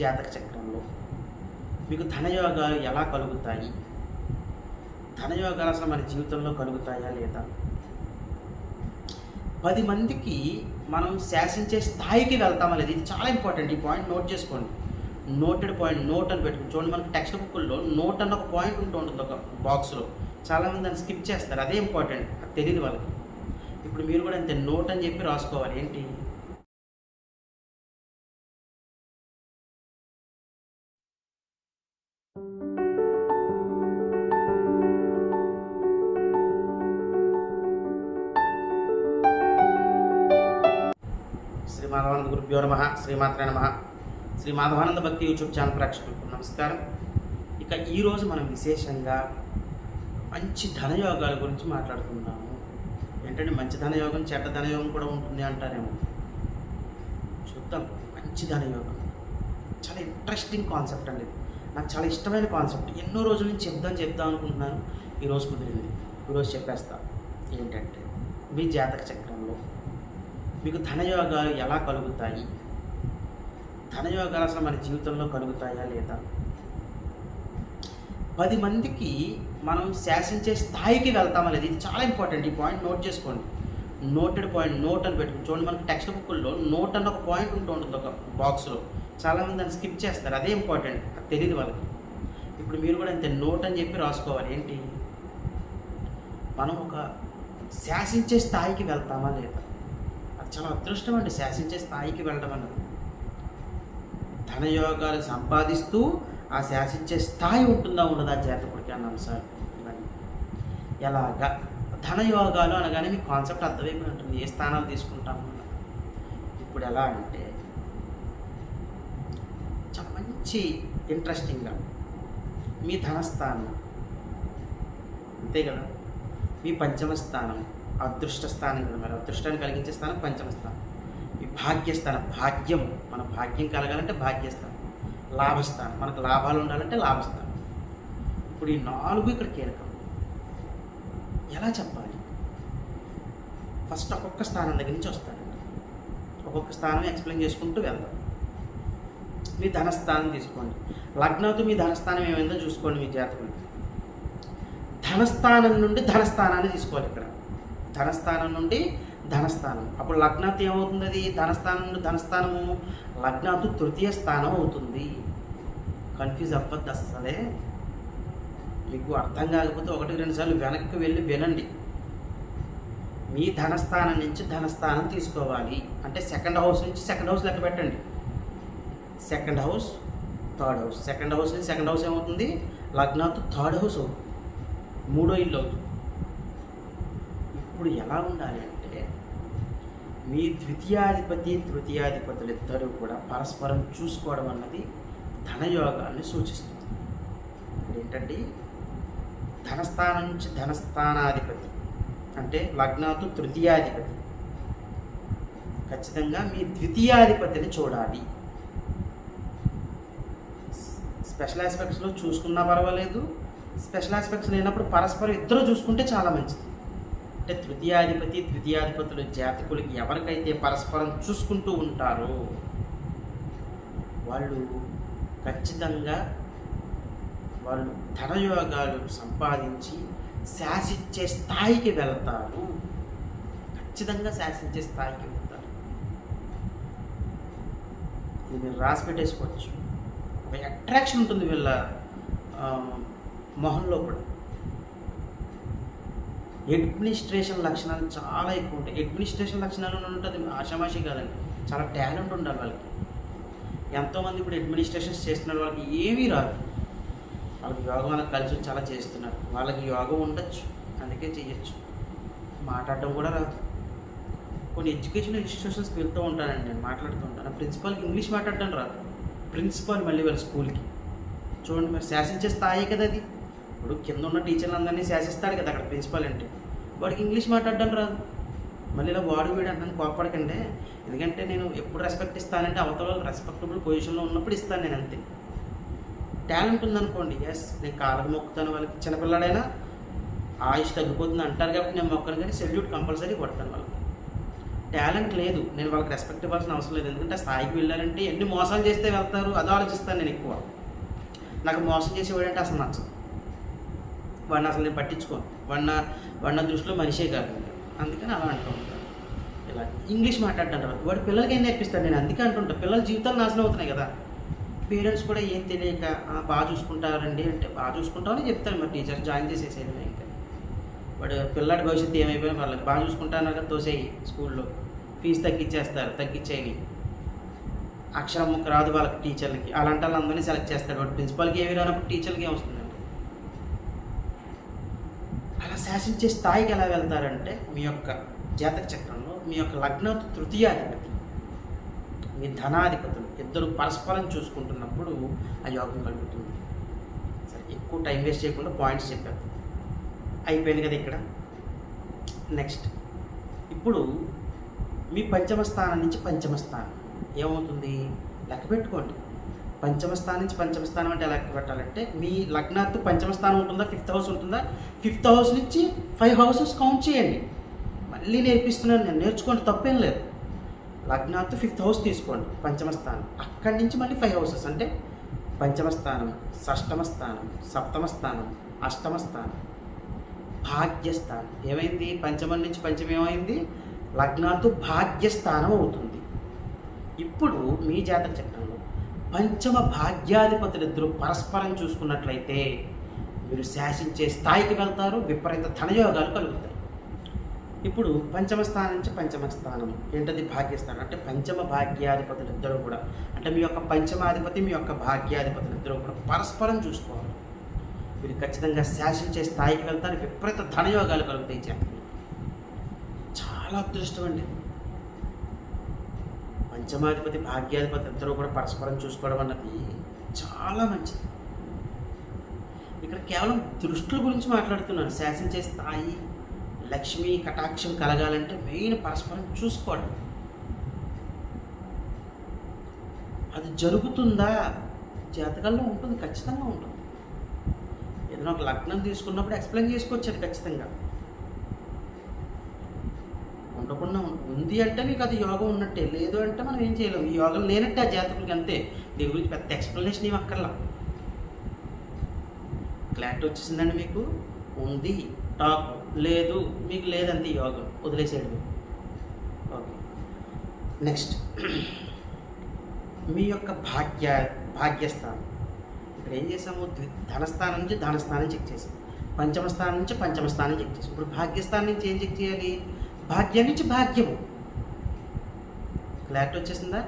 జాతక చక్రంలో మీకు ధనయోగాలు ఎలా కలుగుతాయి? ధనయోగాలు అసలు మన జీవితంలో కలుగుతాయా లేదా? పది మందికి మనం శాసించే స్థాయికి వెళ్తామా లేదు? ఇది చాలా ఇంపార్టెంట్. ఈ పాయింట్ నోట్ చేసుకోండి. నోటెడ్ పాయింట్ నోట్ అని పెట్టుకుని చూడండి మనకి టెక్స్ట్ బుక్లో నోట్ అన్న ఒక పాయింట్ ఉంటూ ఉంటుంది ఒక బాక్స్లో. చాలామంది దాన్ని స్కిప్ చేస్తారు. అదే ఇంపార్టెంట్. అది తెలియదు వాళ్ళకి. ఇప్పుడు మీరు కూడా అంతే నోట్ అని చెప్పి రాసుకోవాలి. ఏంటి? మాధవానంద గురుభ్యో నమ. శ్రీమాత్రే నమ. శ్రీ మాధవానంద భక్తి యూట్యూబ్ ఛానల్ ప్రేక్షకులకు నమస్కారం. ఇక ఈరోజు మనం విశేషంగా మంచి ధనయోగాల గురించి మాట్లాడుకుంటాము ఏంటంటే మంచి ధనయోగం చెడ్డ ధనయోగం కూడా ఉంటుంది అంటారేమో. చూద్దాం. మంచి ధనయోగం. చాలా ఇంట్రెస్టింగ్ కాన్సెప్ట్ అండి. నాకు చాలా ఇష్టమైన కాన్సెప్ట్ ఎన్నో రోజుల నుంచి చెప్దాం చెప్దాం అనుకుంటున్నాను. ఈరోజు కుదిరింది. ఈరోజు చెప్పేస్తా. ఏంటంటే మీ జాతక చక్రం. మీకు ధనయోగాలు ఎలా కలుగుతాయి? ధనయోగాలు అసలు మన జీవితంలో కలుగుతాయా లేదా? పది మందికి మనం శాసించే స్థాయికి వెళ్తామా లేదు? ఇది చాలా ఇంపార్టెంట్. ఈ పాయింట్ నోట్ చేసుకోండి. నోటెడ్ పాయింట్ నోట్ అని పెట్టుకుని చూడండి మనకి టెక్స్ట్ బుక్లో నోట్ అన్న ఒక పాయింట్ ఉంటూ ఉంటుంది ఒక బాక్స్లో చాలామంది దాన్ని స్కిప్ చేస్తారు. అదే ఇంపార్టెంట్. అది తెలియదు వాళ్ళకి. ఇప్పుడు మీరు కూడా అంతే నోట్ అని చెప్పి రాసుకోవాలి. ఏంటి? మనం ఒక శాసించే స్థాయికి వెళ్తామా లేదా? చాలా అదృష్టం అండి శాసించే స్థాయికి వెళ్ళడం అన్నది. ధనయోగాలు సంపాదిస్తూ ఆ శాసించే స్థాయి ఉంటుందా ఉండదా జాతకుడికి అన్న అంశాలు ఇవన్నీ. ఎలాగా? ధనయోగాలు అనగానే మీకు కాన్సెప్ట్ అర్థమైపోయి ఉంటుంది. ఏ స్థానాలు తీసుకుంటాము ఇప్పుడు ఎలా అంటే చాలా మంచి ఇంట్రెస్టింగ్గా మీ ధనస్థానం అంతే కదా? మీ పంచమ స్థానం అదృష్ట స్థానం కదా మరి అదృష్టాన్ని కలిగించే స్థానం పంచమ స్థానం. ఈ భాగ్యస్థానం భాగ్యం. మన భాగ్యం కలగాలంటే భాగ్యస్థానం. లాభస్థానం. మనకు లాభాలు ఉండాలంటే లాభస్థానం. ఇప్పుడు ఈ నాలుగు ఇక్కడ కీలకం. ఎలా చెప్పాలి? ఫస్ట్ ఒక్కొక్క స్థానం దగ్గర నుంచి వస్తాడండి ఒక్కొక్క స్థానం ఎక్స్ప్లెయిన్ చేసుకుంటూ వెళ్దాం. మీ ధనస్థానం తీసుకోండి. లగ్నంతో మీ ధనస్థానం ఏమైందో చూసుకోండి మీ జాతకులు. ధనస్థానం నుండి ధనస్థానాన్ని తీసుకోవాలి ఇక్కడ. ధనస్థానం నుండి ధనస్థానం. అప్పుడు లగ్నాత్ ఏమవుతుంది అది ధనస్థానం నుండి ధనస్థానము లగ్నాతు తృతీయ స్థానం అవుతుంది. కన్ఫ్యూజ్ అవ్వద్దు అస్సలే. మీకు అర్థం కాకపోతే ఒకటి రెండు సార్లు వెనక్కి వెళ్ళి వినండి. మీ ధనస్థానం నుంచి ధనస్థానం తీసుకోవాలి. అంటే సెకండ్ హౌస్ నుంచి సెకండ్ హౌస్ లెక్క పెట్టండి. Second house third house second house నుంచి సెకండ్ హౌస్ ఏమవుతుంది? లగ్నాత్ థర్డ్ హౌస్ అవుతుంది. మూడో ఇల్లు అవుతుంది. ఇప్పుడు ఎలా ఉండాలి అంటే మీ ద్వితీయాధిపతి తృతీయాధిపతులు ఇద్దరు కూడా పరస్పరం చూసుకోవడం అన్నది ధనయోగాన్ని సూచిస్తుంది. ఇప్పుడు ఏంటంటే ధనస్థానం నుంచి ధనస్థానాధిపతి అంటే లగ్నాతు తృతీయాధిపతి. ఖచ్చితంగా మీ ద్వితీయాధిపతిని చూడాలి. స్పెషల్ ఆస్పెక్ట్స్లో చూసుకున్నా పర్వాలేదు. స్పెషల్ ఆస్పెక్ట్స్ లేనప్పుడు పరస్పరం ఇద్దరు చూసుకుంటే చాలా మంచిది. అంటే తృతీయాధిపతి ద్వితీయాధిపతులు జాతకులకి ఎవరికైతే పరస్పరం చూసుకుంటూ ఉంటారో వాళ్ళు ఖచ్చితంగా వాళ్ళు ధనయోగాలు సంపాదించి శాసించే స్థాయికి వెళ్తారు. ఖచ్చితంగా శాసించే స్థాయికి వెళ్తారు. ఇది మీరు రాసి పెట్టేసుకోవచ్చు. ఒక అట్రాక్షన్ ఉంటుంది వీళ్ళ మొహంలో కూడా. అడ్మినిస్ట్రేషన్ లక్షణాలు చాలా ఎక్కువ ఉంటాయి. అడ్మినిస్ట్రేషన్ లక్షణాలు ఉంటుంది ఆషామాషి కాదండి. చాలా టాలెంట్ ఉండాలి వాళ్ళకి. ఎంతోమంది ఇప్పుడు అడ్మినిస్ట్రేషన్స్ చేస్తున్నారు వాళ్ళకి ఏమీ రాదు. వాళ్ళకి యోగం వాళ్ళకి కలిసి చాలా చేస్తున్నారు. వాళ్ళకి యోగం ఉండొచ్చు. అందుకే చేయొచ్చు మాట్లాడడం కూడా రాదు. కొన్ని ఎడ్యుకేషన్ ఇన్స్టిట్యూషన్స్కి వెళ్తూ ఉంటానండి నేను మాట్లాడుతూ ఉంటాను. ప్రిన్సిపాల్కి ఇంగ్లీష్ మాట్లాడడం రాదు. ప్రిన్సిపాల్ మళ్ళీ వాళ్ళ స్కూల్కి చూడండి మరి శాసించే స్థాయి కదా అది. ఇప్పుడు కింద ఉన్న టీచర్లు అందరినీ శాసిస్తాడు కదా అక్కడ ప్రిన్సిపాల్ అంటే. వాడికి ఇంగ్లీష్ మాట్లాడడం రాదు. మళ్ళీ ఇలా వాడు వీడు అంటే కోపడకండి ఎందుకంటే నేను ఎప్పుడు రెస్పెక్ట్ ఇస్తానంటే అవతల వాళ్ళు రెస్పెక్టబుల్ పొజిషన్లో ఉన్నప్పుడు ఇస్తాను నేను అంతే. టాలెంట్ ఉందనుకోండి ఎస్ నేను కాళ్ళకు మొక్కుతాను వాళ్ళకి. చిన్నపిల్లాడైనా ఆయుష్ తగ్గిపోతుంది అంటారు కాబట్టి నేను మొక్కను కానీ సెల్యూట్ కంపల్సరీ కొడతాను వాళ్ళకి. టాలెంట్ లేదు. నేను వాళ్ళకి రెస్పెక్ట్ ఇవ్వాల్సిన అవసరం లేదు. ఎందుకంటే స్థాయికి వెళ్ళారంటే ఎన్ని మోసాలు చేస్తే వెళ్తారు? అది ఆలోచిస్తాను నేను ఎక్కువ. నాకు మోసం చేసేవాడంటే అసలు నచ్చదు. వాడిని అసలు నేను పట్టించుకోను. వాడిన వాడిన దృష్టిలో మనిషే కాదు అందుకని అలా అంటూ ఉంటాను. ఇలా ఇంగ్లీష్ మాట్లాడటం వాడి పిల్లలకి ఏం నేర్పిస్తాను నేను అందుకే అంటుంటా పిల్లల జీవితాలు నాశనం అవుతున్నాయి కదా. పేరెంట్స్ కూడా ఏం తెలియక బాగా చూసుకుంటారండి అంటే బాగా చూసుకుంటామని చెప్తాను మరి టీచర్ జాయిన్ చేసేసేది ఇంకా. వాడు పిల్లాడి భవిష్యత్తు ఏమైపోయినా వాళ్ళకి బాగా చూసుకుంటాను కదా తోసేయి స్కూల్లో. ఫీజు తగ్గించేస్తారు తగ్గించేయని అక్షరం ముక్క రాదు వాళ్ళకి టీచర్లకి. అలాంటి వాళ్ళందరినీ సెలెక్ట్ చేస్తాడు వాడు. ప్రిన్సిపాల్కి ఏమి రానప్పుడు టీచర్లకి ఏం వస్తుంది? శాసించే స్థాయికి ఎలా వెళ్తారంటే మీ యొక్క జాతక చక్రంలో మీ యొక్క లగ్న తృతీయాధిపతి మీ ధనాధిపతులు ఇద్దరు పరస్పరం చూసుకుంటున్నప్పుడు ఆ యోగం కలుగుతుంది. సరే ఎక్కువ టైం వేస్ట్ చేయకుండా పాయింట్స్ చెప్పారు. అయిపోయింది కదా ఇక్కడ. నెక్స్ట్. ఇప్పుడు మీ పంచమ స్థానం నుంచి పంచమ స్థానం. ఏమవుతుంది? లెక్క పెట్టుకోండి. పంచమ స్థానం నుంచి పంచమ స్థానం అంటే ఎలా లెక్క పెట్టాలంటే మీ లగ్నాత్తు పంచమ స్థానం ఉంటుందా ఫిఫ్త్ హౌస్ ఉంటుందా? ఫిఫ్త్ హౌస్ నుంచి ఫైవ్ హౌసెస్ కౌంట్ చేయండి. మళ్ళీ నేర్పిస్తున్నాను నేను నేర్చుకోండి తప్పేం లేదు. లగ్నాత్తు ఫిఫ్త్ హౌస్ తీసుకోండి పంచమ స్థానం. అక్కడి నుంచి మళ్ళీ ఫైవ్ హౌసెస్ అంటే పంచమ స్థానం షష్టమ స్థానం సప్తమ స్థానం అష్టమ స్థానం. భాగ్యస్థానం ఏమైంది? పంచమం నుంచి పంచమం ఏమైంది? లగ్నాత్తు భాగ్యస్థానం అవుతుంది. ఇప్పుడు మీ జాతక చక్రం పంచమ భాగ్యాధిపతులిద్దరూ పరస్పరం చూసుకున్నట్లయితే మీరు శాసించే స్థాయికి వెళ్తారు విపరీత ధనయోగాలు కలుగుతాయి. ఇప్పుడు పంచమ స్థానం నుంచి పంచమ స్థానం ఏంటది భాగ్యస్థానం? అంటే పంచమ భాగ్యాధిపతులు ఇద్దరు కూడా. అంటే మీ యొక్క పంచమాధిపతి మీ యొక్క భాగ్యాధిపతులు ఇద్దరు కూడా పరస్పరం చూసుకోవాలి. మీరు ఖచ్చితంగా శాసించే స్థాయికి వెళ్తారు విపరీత ధనయోగాలు కలుగుతాయి చెప్పండి చాలా అదృష్టం అండి. పంచమాధిపతి భాగ్యాధిపతి ఇద్దరు కూడా పరస్పరం చూసుకోవడం అన్నది చాలా మంచిది. ఇక్కడ కేవలం దృష్టుల గురించి మాట్లాడుతున్నాను. శాసించే స్థాయి లక్ష్మి కటాక్షం కలగాలంటే మెయిన్ పరస్పరం చూసుకోవడం. అది జరుగుతుందా? జాతకాల్లో ఉంటుంది ఖచ్చితంగా ఉంటుంది. ఏదైనా ఒక లగ్నం తీసుకున్నప్పుడు ఎక్స్ప్లెయిన్ చేసుకోవచ్చు అది ఖచ్చితంగా. ఉండకుండా ఉంది అంటే మీకు అది యోగం ఉన్నట్టే. లేదు అంటే మనం ఏం చేయలేము ఈ యోగం లేనట్టే ఆ జాతకులకి అంతే. దీని గురించి పెద్ద ఎక్స్ప్లెనేషన్ ఏమి అక్కర్లా క్లారిటీ వచ్చేసిందండి మీకు? ఉంది. టాప్ లేదు. మీకు లేదంతే ఈ యోగం. వదిలేసేయడం ఓకే నెక్స్ట్ మీ యొక్క భాగ్య భాగ్యస్థానం. ఇక్కడ ఏం చేసాము ధనస్థానం నుంచి ధనస్థానం చెక్ చేసాం పంచమ స్థానం నుంచి పంచమ స్థానం చెక్ చేసాం ఇప్పుడు భాగ్యస్థానం నుంచి ఏం చెక్ చేయాలి? భాగ్యం నుంచి భాగ్యము. క్లారిటీ వచ్చేసిందా?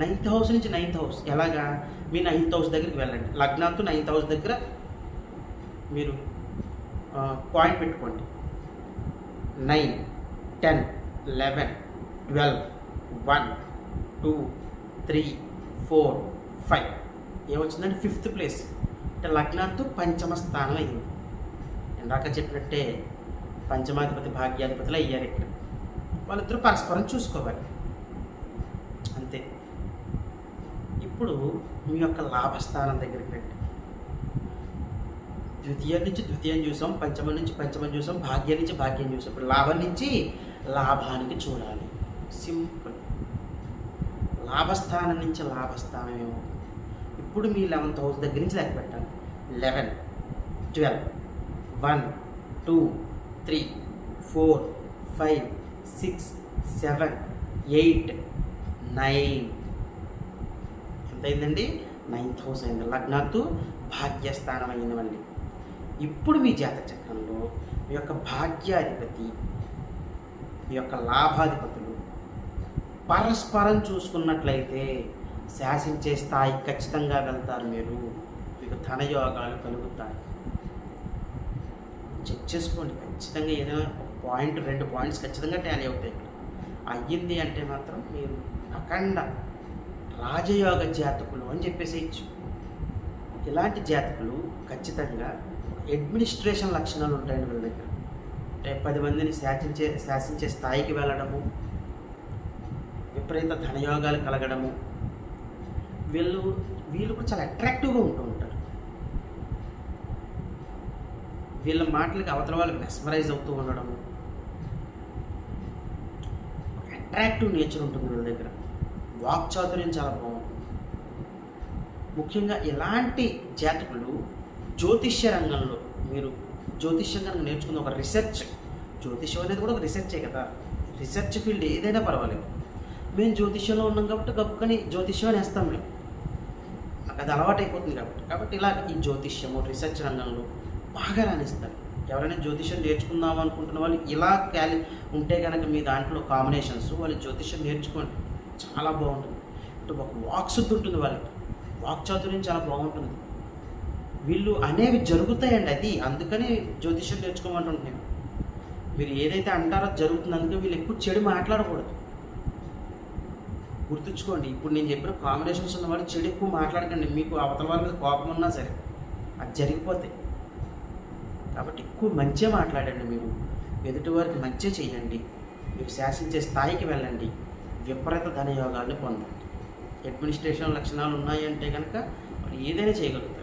నైన్త్ హౌస్ నుంచి నైన్త్ హౌస్ ఎలాగా? మీ నైన్త్ హౌస్ దగ్గరికి వెళ్ళండి. లగ్నాత్తు నైన్త్ హౌస్ దగ్గర మీరు పాయింట్ పెట్టుకోండి. Nine ten eleven twelve one two three four five ఏమొచ్చిందంటే fifth place అంటే లగ్నాత్తు పంచమ స్థానం అయింది. ఇందాక చెప్పినట్టే పంచమాధిపతి భాగ్యాధిపతులు అయ్యారు ఇక్కడ. వాళ్ళిద్దరూ పరస్పరం చూసుకోవాలి. అంతే. ఇప్పుడు మీ యొక్క లాభస్థానం దగ్గరికి రండి. ద్వితీయం నుంచి ద్వితీయం చూసాం పంచమం నుంచి పంచమం చూసాం భాగ్యం నుంచి భాగ్యం చూసాం. ఇప్పుడు లాభం నుంచి లాభానికి చూడాలి. సింపుల్. లాభస్థానం నుంచి లాభస్థానం ఏమవుతుంది? ఇప్పుడు మీ లెవెన్త్ హౌస్ దగ్గర నుంచి లెక్క పెట్టాలి. Eleven twelve one two three four five six seven eight nine. ఎంత అయిందండి నైన్త్ హౌస్ అయింది లగ్నాత్తు భాగ్యస్థానం అయినవండి ఇప్పుడు మీ జాతక చక్రంలో మీ యొక్క భాగ్యాధిపతి మీ యొక్క లాభాధిపతులు పరస్పరం చూసుకున్నట్లయితే శాసించే స్థాయి ఖచ్చితంగా వెళ్తారు మీరు. మీకు ధనయోగాలు కలుగుతాయి. చెక్ చేసుకోండి. ఖచ్చితంగా ఏదైనా ఒక పాయింట్ రెండు పాయింట్స్ ఖచ్చితంగా ట్యాలీ అవుతాయి. అయ్యింది అంటే మాత్రం మీరు అఖండ రాజయోగ జాతకులు అని చెప్పేసేయచ్చు. ఇలాంటి జాతకులు ఖచ్చితంగా అడ్మినిస్ట్రేషన్ లక్షణాలు ఉంటాయండి వీళ్ళ దగ్గర. అంటే పది మందిని శాసించే శాసించే స్థాయికి వెళ్ళడము విపరీత ధనయోగాలు కలగడము వీళ్ళు వీళ్ళు కూడా చాలా అట్రాక్టివ్గా ఉంటూ ఉంటారు. వీళ్ళ మాటలకి అవతల వాళ్ళు మెస్మరైజ్ అవుతూ ఉండడము అట్రాక్టివ్ నేచర్ ఉంటుంది వీళ్ళ దగ్గర. వాక్ చాతుర్యం చాలా బాగుంటుంది. ముఖ్యంగా ఇలాంటి జాతకులు జ్యోతిష్య రంగంలో మీరు జ్యోతిష్యం కనుక నేర్చుకున్న ఒక రీసెర్చ్ జ్యోతిష్యం అనేది కూడా ఒక రీసెర్చే కదా. రీసెర్చ్ ఫీల్డ్ ఏదైనా పర్వాలేదు. మేము జ్యోతిష్యంలో ఉన్నాం కాబట్టి గప్పుకొని జ్యోతిష్యం అని వేస్తాం మేము అది అలవాటు అయిపోతుంది కాబట్టి. కాబట్టి ఇలా ఈ జ్యోతిష్యము రీసెర్చ్ రంగంలో బాగా రాణిస్తారు. ఎవరైనా జ్యోతిష్యం నేర్చుకుందాం అనుకుంటున్న వాళ్ళు ఇలా క్యాలి ఉంటే కనుక మీ దాంట్లో కాంబినేషన్స్ వాళ్ళు జ్యోతిష్యం నేర్చుకోండి. చాలా బాగుంటుంది. అంటే ఒక వాక్ శుద్ధి ఉంటుంది వాళ్ళకి. వాక్ చాతుర్యం చాలా బాగుంటుంది. వీళ్ళు అనేవి జరుగుతాయండి అది. అందుకని జ్యోతిష్యం నేర్చుకోమంటుంటున్నాను మీరు ఏదైతే అంటారో అది జరుగుతుంది. అందుకే వీళ్ళు ఎక్కువ చెడు మాట్లాడకూడదు. గుర్తుంచుకోండి ఇప్పుడు నేను చెప్పిన కాంబినేషన్స్ ఉన్న వాళ్ళు చెడు ఎక్కువ మాట్లాడకండి. మీకు అవతల వాళ్ళ మీద కోపం ఉన్నా సరే అది జరిగిపోతాయి. కాబట్టి ఎక్కువ మంచిగా మాట్లాడండి మీరు. ఎదుటివారికి మంచి చేయండి. మీరు శాసించే స్థాయికి వెళ్ళండి. విపరీత ధనయోగాన్ని పొందండి. అడ్మినిస్ట్రేషన్ లక్షణాలు ఉన్నాయి అంటే కనుక వాళ్ళు ఏదైనా చేయగలుగుతారు.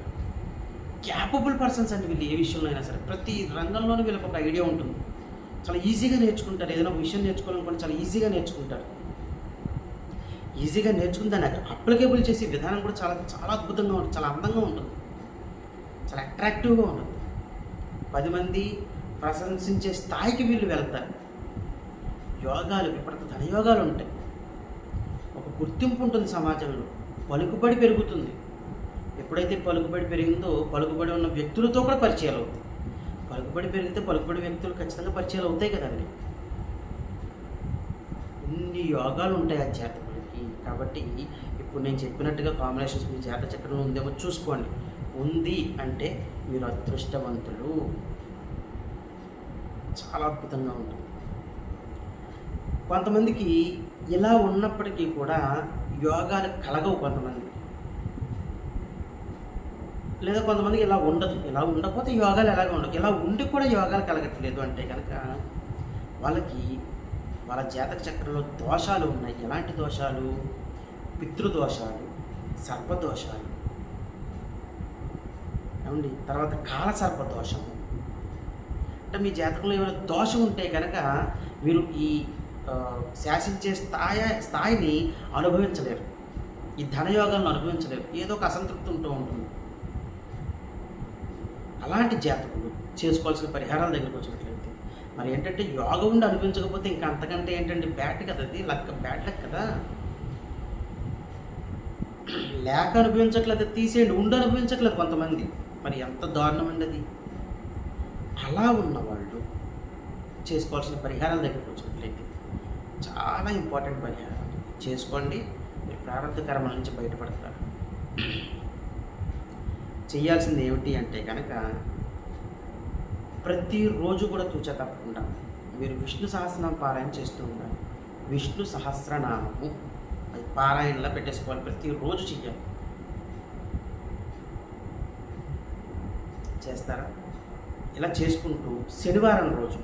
క్యాపబుల్ పర్సన్స్ అండి వీళ్ళు ఏ విషయంలో అయినా సరే. ప్రతి రంగంలోనూ వీళ్ళకి ఒక ఐడియా ఉంటుంది. చాలా ఈజీగా నేర్చుకుంటారు. ఏదైనా ఒక విషయం నేర్చుకోవాలనుకుంటే చాలా ఈజీగా నేర్చుకుంటారు. ఈజీగా నేర్చుకుని దాన్ని అప్లికేబుల్ చేసే విధానం కూడా చాలా చాలా అద్భుతంగా ఉంటుంది. చాలా అందంగా ఉంటుంది. చాలా అట్రాక్టివ్గా ఉంటుంది. పది మంది ప్రశంసించే స్థాయికి వీళ్ళు వెళ్తారు. యోగాలు విపరీత ధనయోగాలు ఉంటాయి. ఒక గుర్తింపు ఉంటుంది సమాజంలో. పలుకుబడి పెరుగుతుంది. ఎప్పుడైతే పలుకుబడి పెరిగిందో పలుకుబడి ఉన్న వ్యక్తులతో కూడా పరిచయాలు అవుతాయి. పలుకుబడి పెరిగితే పలుకుబడి వ్యక్తులు ఖచ్చితంగా పరిచయాలు అవుతాయి కదండి. ఇన్ని యోగాలు ఉంటాయి ఆ జాతకులకి. కాబట్టి ఇప్పుడు నేను చెప్పినట్టుగా కాంబినేషన్స్ మీ జాత చక్రంలో ఉందేమో చూసుకోండి. ఉంది అంటే మీరు అదృష్టవంతులు. చాలా అద్భుతంగా ఉంటుంది. కొంతమందికి ఇలా ఉన్నప్పటికీ కూడా యోగాలు కలగవు కొంతమంది. లేదా కొంతమందికి ఇలా ఉండదు. ఇలా ఉండకపోతే యోగాలు ఎలాగ ఉండవు. ఇలా ఉండి కూడా యోగాలు కలగట్లేదు అంటే కనుక వాళ్ళకి వాళ్ళ జాతక చక్రంలో దోషాలు ఉన్నాయి. ఎలాంటి దోషాలు? పితృదోషాలు సర్పదోషాలు. ఏమండి? తర్వాత కాలసర్ప దోషము అంటే మీ జాతకంలో ఏమైనా దోషం ఉంటే కనుక మీరు ఈ శాసించే స్థాయి స్థాయిని అనుభవించలేరు. ఈ ధనయోగాలను అనుభవించలేరు. ఏదో ఒక అసంతృప్తి ఉంటూ ఉంటుంది. అలాంటి జాతకులు చేసుకోవాల్సిన పరిహారాల దగ్గరికి వచ్చినట్లయితే మరి ఏంటంటే యోగ ఉండి అనిపించకపోతే ఇంకా అంతకంటే ఏంటంటే బ్యాట్ కదా అది? లక్ బ్యాట్ లక్ కదా? లేక అనుభవించట్లేదు తీసేయండి ఉండి అనుభవించట్లేదు కొంతమంది. మరి ఎంత దారుణం అండి అది? అలా ఉన్నవాళ్ళు చేసుకోవాల్సిన పరిహారాల దగ్గరికి వచ్చినట్లయితే చాలా ఇంపార్టెంట్ పరిహారం చేసుకోండి మీరు ప్రారంభ కర్మల నుంచి బయటపడతారు. చేయాల్సింది ఏమిటి అంటే కనుక ప్రతిరోజు కూడా తూచా తప్పకుండా మీరు విష్ణు సహస్రనామ పారాయణ చేస్తూ ఉండాలి. విష్ణు సహస్రనామము. అది పారాయణలా పెట్టేసుకోవాలి. ప్రతిరోజు చెయ్యాలి. చేస్తారా? ఇలా చేసుకుంటూ శనివారం రోజు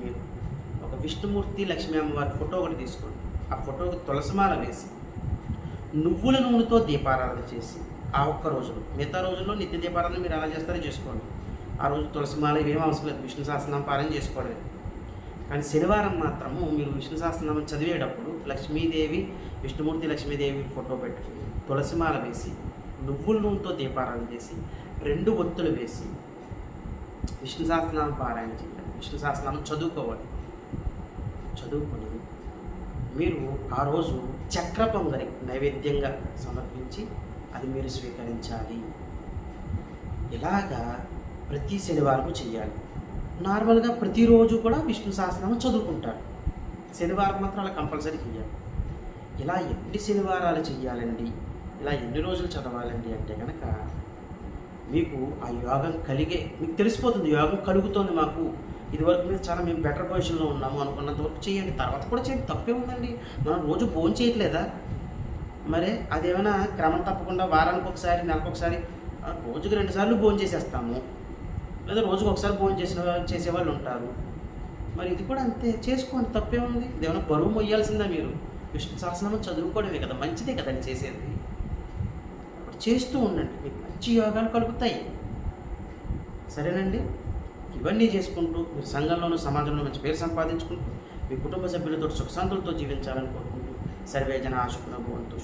మీరు ఒక విష్ణుమూర్తి లక్ష్మీ అమ్మవారి ఫోటో ఒకటి తీసుకోండి. ఆ ఫోటోకి తులసిమాల వేసి నువ్వుల నూనెతో దీపారాధన చేసి ఆ ఒక్క రోజులో మిగతా రోజుల్లో నిత్య దీపారాధన మీరు ఎలా చేస్తారో చేసుకోండి. ఆ రోజు తులసిమాల ఇవేం అవసరం లేదు. విష్ణు సహస్రనామ పారాయణ చేసుకోవడమే. కానీ శనివారం మాత్రము మీరు విష్ణు సహస్రనామం చదివేటప్పుడు లక్ష్మీదేవి విష్ణుమూర్తి లక్ష్మీదేవి ఫోటో పెట్టుకుని తులసిమాల వేసి నువ్వుల నూనెతో దీపారాధన చేసి రెండు ఒత్తులు వేసి విష్ణు సహస్రనామం పారాయణ చేయాలి విష్ణు సహస్రనామం చదువుకోవాలి. చదువుకొని మీరు ఆ రోజు చక్ర పొంగలి నైవేద్యంగా సమర్పించి అది మీరు స్వీకరించాలి. ఇలాగా ప్రతి శనివారం చేయాలి నార్మల్గా ప్రతిరోజు కూడా విష్ణు సహస్రనామం చదువుకుంటారు శనివారం మాత్రం అలా కంపల్సరీ చేయాలి ఇలా ఎన్ని శనివారాలు చేయాలండి ఇలా ఎన్ని రోజులు చదవాలండి అంటే కనుక మీకు ఆ యోగం కలిగే మీకు తెలిసిపోతుంది యోగం కలుగుతోంది మాకు. ఇదివరకు మీద చాలా మేము బెటర్ పొజిషన్లో ఉన్నాము అనుకున్నంత వరకు చేయండి తర్వాత కూడా చేయండి తప్పే ఉందండి. మనం రోజు భోజనం చేయట్లేదా? మరి అదేమైనా క్రమం తప్పకుండా వారానికి ఒకసారి నెలకు ఒకసారి ఆ, రోజుకి రెండుసార్లు భోజనం చేసేస్తాము. లేదా రోజుకి ఒకసారి భోజనం చేసిన చేసేవాళ్ళు ఉంటారు. మరి ఇది కూడా అంతే చేసుకోండి తప్పే ఉంది. ఏమైనా బరువు మొయ్యాల్సిందా మీరు? విష్ణు సహస్రనామం చదువుకోవడమే కదా మంచిదే కదండి చేసేది. అప్పుడు చేస్తూ ఉండండి మీకు మంచి యోగాలు కలుగుతాయి. సరేనండి? ఇవన్నీ చేసుకుంటూ మీరు సంఘంలోనూ సమాజంలో మంచి పేరు సంపాదించుకుంటూ మీ కుటుంబ సభ్యులతో సుఖశాంతులతో జీవించాలని కోరుకుంటూ సర్వేజన ఆశకున భవంతు